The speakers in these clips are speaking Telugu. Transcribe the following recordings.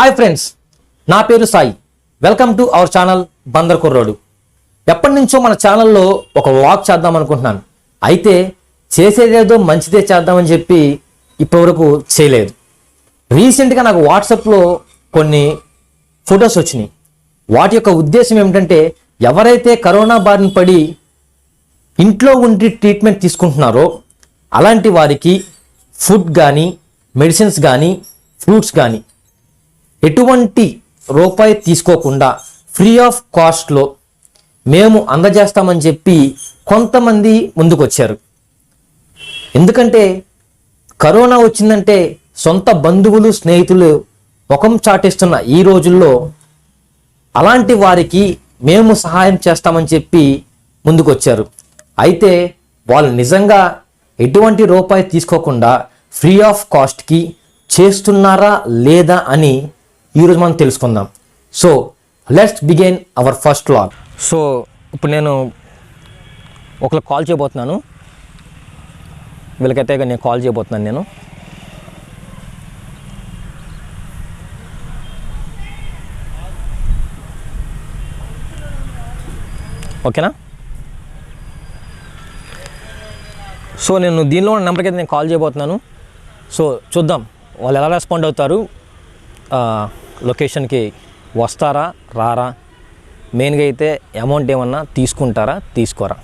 హాయ్ ఫ్రెండ్స్ నా పేరు Sai. Welcome to our channel Bandar కుర్రోడు. ఎప్పటి నుంచో మన ఛానల్లో ఒక వ్లాగ్ చేద్దాం అనుకుంటున్నాను. అయితే చేసేదేదో మంచిదే చేద్దామని చెప్పి ఇప్పటివరకు చేయలేదు. రీసెంట్గా నాకు వాట్సాప్లో కొన్ని ఫొటోస్ వచ్చినాయి. వాటి యొక్క ఉద్దేశం ఏమిటంటే ఎవరైతే కరోనా బారిన పడి ఇంట్లో ఉండి ట్రీట్మెంట్ తీసుకుంటున్నారో అలాంటి వారికి ఫుడ్ కానీ మెడిసిన్స్ కానీ ఫ్రూట్స్ కానీ ఎటువంటి రూపాయి తీసుకోకుండా ఫ్రీ ఆఫ్ కాస్ట్లో మేము అందజేస్తామని చెప్పి కొంతమంది ముందుకొచ్చారు. ఎందుకంటే కరోనా వచ్చిందంటే సొంత బంధువులు స్నేహితులు ముఖం చాటిస్తున్న ఈ రోజుల్లో అలాంటి వారికి మేము సహాయం చేస్తామని చెప్పి ముందుకొచ్చారు. అయితే వాళ్ళు నిజంగా ఎటువంటి రూపాయి తీసుకోకుండా ఫ్రీ ఆఫ్ కాస్ట్కి చేస్తున్నారా లేదా అని ఈరోజు మనం తెలుసుకుందాం. So let's begin our first log so ఇప్పుడు నేను ఒకరికి కాల్ చేయబోతున్నాను. వీళ్ళకైతే నేను కాల్ చేయబోతున్నాను నేను. ఓకేనా? సో నేను దీనిలో ఉన్న నెంబర్కి అయితే నేను కాల్ చేయబోతున్నాను. సో చూద్దాం. వాళ్ళు ఎలా రెస్పాండ్ అవుతారు? లొకేషన్కి వస్తారా రారా? మెయిన్గా అయితే అమౌంట్ ఏమన్నా తీసుకుంటారా తీసుకోరా?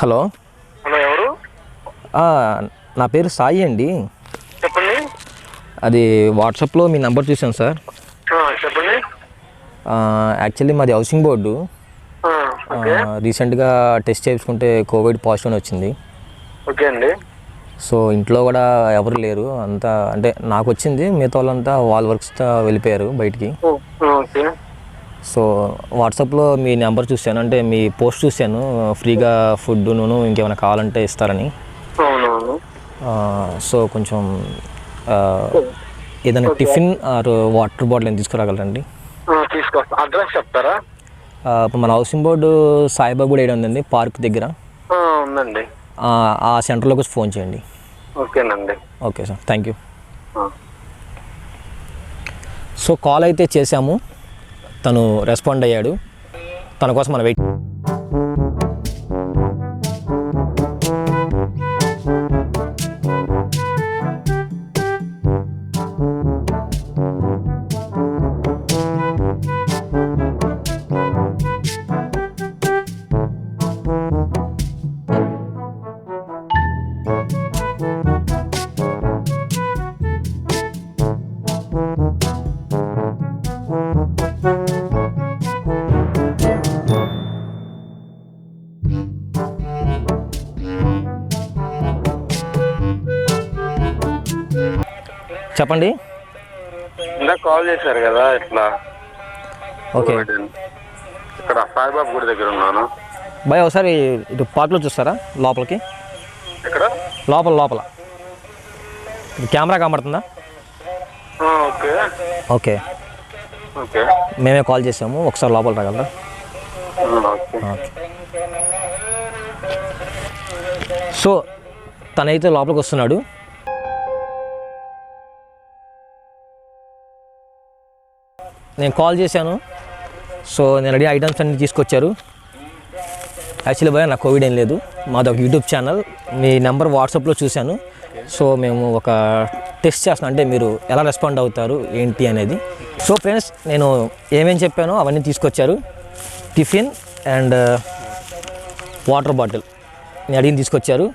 హలో. హలో ఎవరు? నా పేరు సాయి అండి. అది వాట్సాప్లో మీ నెంబర్ చూశాను సార్. చెప్పండి. యాక్చువల్లీ మాది హౌసింగ్ బోర్డు. రీసెంట్గా టెస్ట్ చేయించుకుంటే కోవిడ్ పాజిటివ్ వచ్చింది. ఓకే అండి. సో ఇంట్లో కూడా ఎవరు లేరు. అంతా అంటే నాకు వచ్చింది మిగతా వాళ్ళంతా వాళ్ళ వర్క్స్తో వెళ్ళిపోయారు బయటికి. సో వాట్సాప్లో మీ నెంబర్ చూశాను. అంటే మీ పోస్ట్ చూశాను. ఫ్రీగా ఫుడ్ నూనె ఇంకేమైనా కావాలంటే ఇస్తారని. సో కొంచెం ఏదైనా టిఫిన్ ఆర్ వాటర్ బాటిల్ ఏం తీసుకురాగలరండి? తీసుకొస్తా అడ్రస్ చెప్తారా? మన హౌసింగ్ బోర్డు సాయిబాబా కూడా ఏడు ఉందండి పార్క్ దగ్గర. ఆ, ఉందండి. ఆ, సెంటర్లోకి వచ్చి ఫోన్ చేయండి. ఓకేనండి. Okay sir thank you so call అయితే చేశాము. తను రెస్పాండ్ అయ్యాడు. తన కోసం మనం వెయిట్ చెప్పండి. కాల్ చేశారు కదా ఇట్లా. ఓకే. ఇక్కడ సాయిబాబు గుడి దగ్గర ఉన్నాను. భయ్ ఒకసారి ఇటు పార్క్లో చూస్తారా? లోపలికి. ఇక్కడ లోపల లోపల. కెమెరా కనబడుతుందా? ఓకే. ఓకే. ఓకే. మేమే కాల్ చేసాము. ఒకసారి లోపల రాగలరా? సో తనైతే లోపలికి వస్తున్నాడు. నేను కాల్ చేశాను. సో నేను రెడీ ఐటమ్స్ అన్ని తీసుకొచ్చారు. యాక్చువల్లీ భయ నాకు కోవిడ్ ఏం లేదు. మాది ఒక యూట్యూబ్ ఛానల్ మీ నెంబర్ వాట్సాప్లో చూశాను. సో మేము ఒక టెస్ట్ చేస్తున్నాం. అంటే మీరు ఎలా రెస్పాండ్ అవుతారు ఏంటి అనేది. సో ఫ్రెండ్స్ నేను ఏమేమి చెప్పానో అవన్నీ తీసుకొచ్చారు. టిఫిన్ అండ్ వాటర్ బాటిల్ నేను అడిగిన తీసుకొచ్చారు.